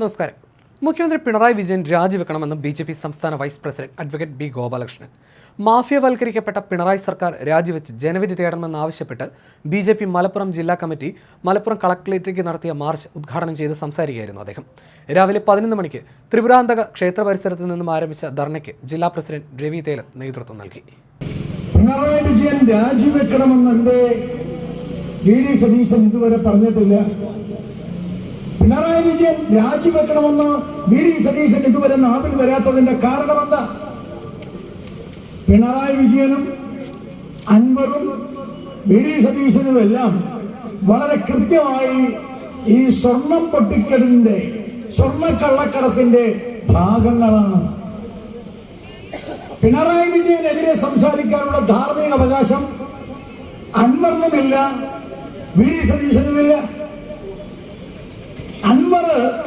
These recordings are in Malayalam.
നമസ്കാരം. മുഖ്യമന്ത്രി പിണറായി വിജയൻ രാജിവെക്കണമെന്ന് ബി ജെ പി സംസ്ഥാന vice president advocate B Gopalakrishnan. മാഫിയവൽക്കരിക്കപ്പെട്ട Pinarayi സർക്കാർ രാജിവെച്ച് ജനവിധി തേടണമെന്നാവശ്യപ്പെട്ട് ബി ജെ പി മലപ്പുറം ജില്ലാ കമ്മിറ്റി മലപ്പുറം കളക്ടറേറ്റിലേക്ക് നടത്തിയ മാർച്ച് ഉദ്ഘാടനം ചെയ്ത് സംസാരിക്കുകയായിരുന്നു അദ്ദേഹം. രാവിലെ പതിനൊന്ന് മണിക്ക് ത്രിപുരാന്തക ക്ഷേത്ര പരിസരത്ത് നിന്നും ആരംഭിച്ച ധർണയ്ക്ക് ജില്ലാ പ്രസിഡന്റ് രവി തേലൻ നേതൃത്വം നൽകി. പിണറായി വിജയൻ രാജിവെക്കണമെന്ന് സതീശൻ ഇതുവരെ പറഞ്ഞിട്ടില്ല. പിണറായി വിജയൻ രാജിവെക്കണമെന്ന് വി ഡി സതീശൻ ഇതുവരെ നാവിൽ വരാത്തതിന്റെ കാരണം എന്താ? പിണറായി വിജയനും അൻവറും വി ഡി സതീശനും എല്ലാം വളരെ കൃത്യമായി ഈ സ്വർണം പൊട്ടിക്കലിന്റെ സ്വർണക്കള്ളക്കടത്തിന്റെ ഭാഗങ്ങളാണ്. പിണറായി വിജയനെതിരെ സംസാരിക്കാനുള്ള ധാർമ്മിക അവകാശം അൻവറിനുമില്ല വി ഡി സതീശനുമില്ല.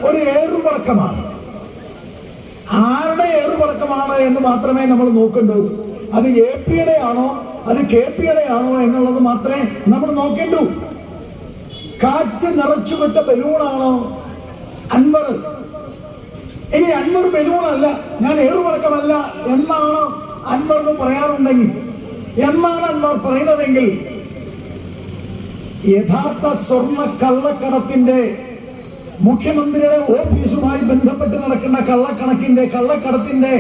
ഒരു ഏറുപടക്കമാണ്. ആരുടെ ഏറുപടക്കമാണ് എന്ന് മാത്രമേ നമ്മൾ നോക്കണ്ടൂ. അത് എ പിയുടെ ആണോ അത് കെ പിയുടെ ആണോ എന്നുള്ളത് മാത്രമേ നമ്മൾ നോക്കേണ്ടൂ. കാറ്റ് നിറച്ചുവിട്ട ബലൂണാണോ? അൻവർ. ഇനി അൻവർ ബലൂണല്ല ഞാൻ ഏറുപടക്കമല്ല എന്നാണ് അൻവറിന് പറയാറുണ്ടെങ്കിൽ. എന്നാണ് അൻവർ പറയുന്നതെങ്കിൽ യഥാർത്ഥ സ്വർണ കള്ളക്കടത്തിന്റെ മുഖ്യമന്ത്രിയുടെ ഓഫീസുമായി ബന്ധപ്പെട്ട് നടക്കുന്ന കള്ളക്കണക്കിന്റെ കള്ളക്കടത്തിന്റെ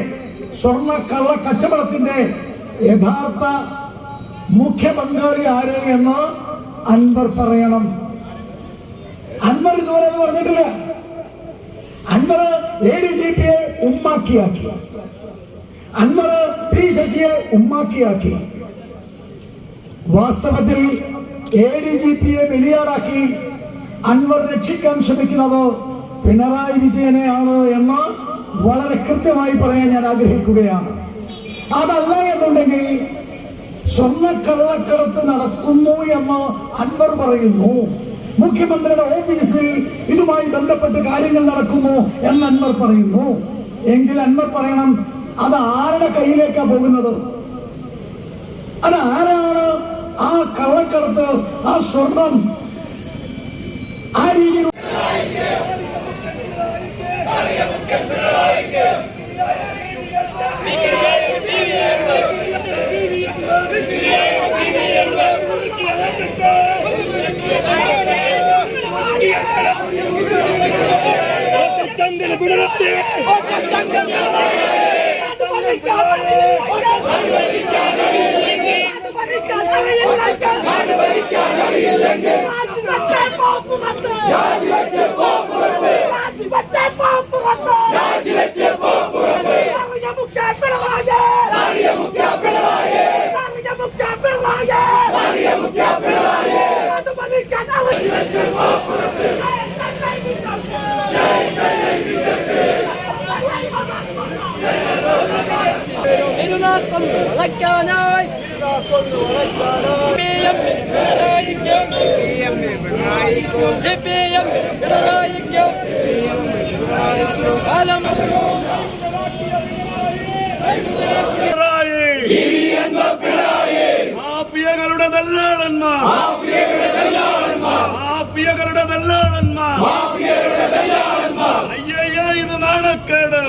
സ്വർണ കള്ള കച്ചവടത്തിന്റെ യഥാർത്ഥ മുഖ്യ പങ്കാളി ആര് എന്ന് അൻവർ പറയണം. അൻവർ ഇതുവരെ പറഞ്ഞിട്ടില്ല. അൻവർ എ ഡി ജി പിയെ ഉമ്മാക്കിയാക്കി. അൻവർ പി ശശിയെ ഉമ്മാക്കിയാക്കി. വാസ്തവത്തിൽ എ ഡി ജി പിയെ ബലിയാടാക്കി. അൻവർ രക്ഷിക്കാൻ ശ്രമിക്കുന്നത് പിണറായി വിജയനെയാണ് എന്ന് വളരെ കൃത്യമായി പറയാൻ ഞാൻ ആഗ്രഹിക്കുകയാണ്. അതല്ല എന്നുണ്ടെങ്കിൽ സ്വർണക്കള്ളക്കടത്ത് നടക്കുന്നു എന്ന് അൻവർ പറയുന്നു. മുഖ്യമന്ത്രിയുടെ ഓഫീസിൽ ഇതുമായി ബന്ധപ്പെട്ട് കാര്യങ്ങൾ നടക്കുന്നു എന്ന് അൻവർ പറയുന്നു. എങ്കിൽ അൻവർ പറയണം അത് ആരുടെ കയ്യിലേക്കാ പോകുന്നത്? അത് ആരാണ് ആ കള്ളക്കടത്ത് ആ സ്വർണം அறிவின் Otra sangre, ഇരുനാക്കൊന്ന് വളയ്ക്കാനായി കാലം മാഫിയകളുടെ ദല്ലാളന്മാർ. മാഫിയകളുടെ ദല്ലാളന്മാർ. അയ്യയ്യ ഇത് നാണക്കേട്.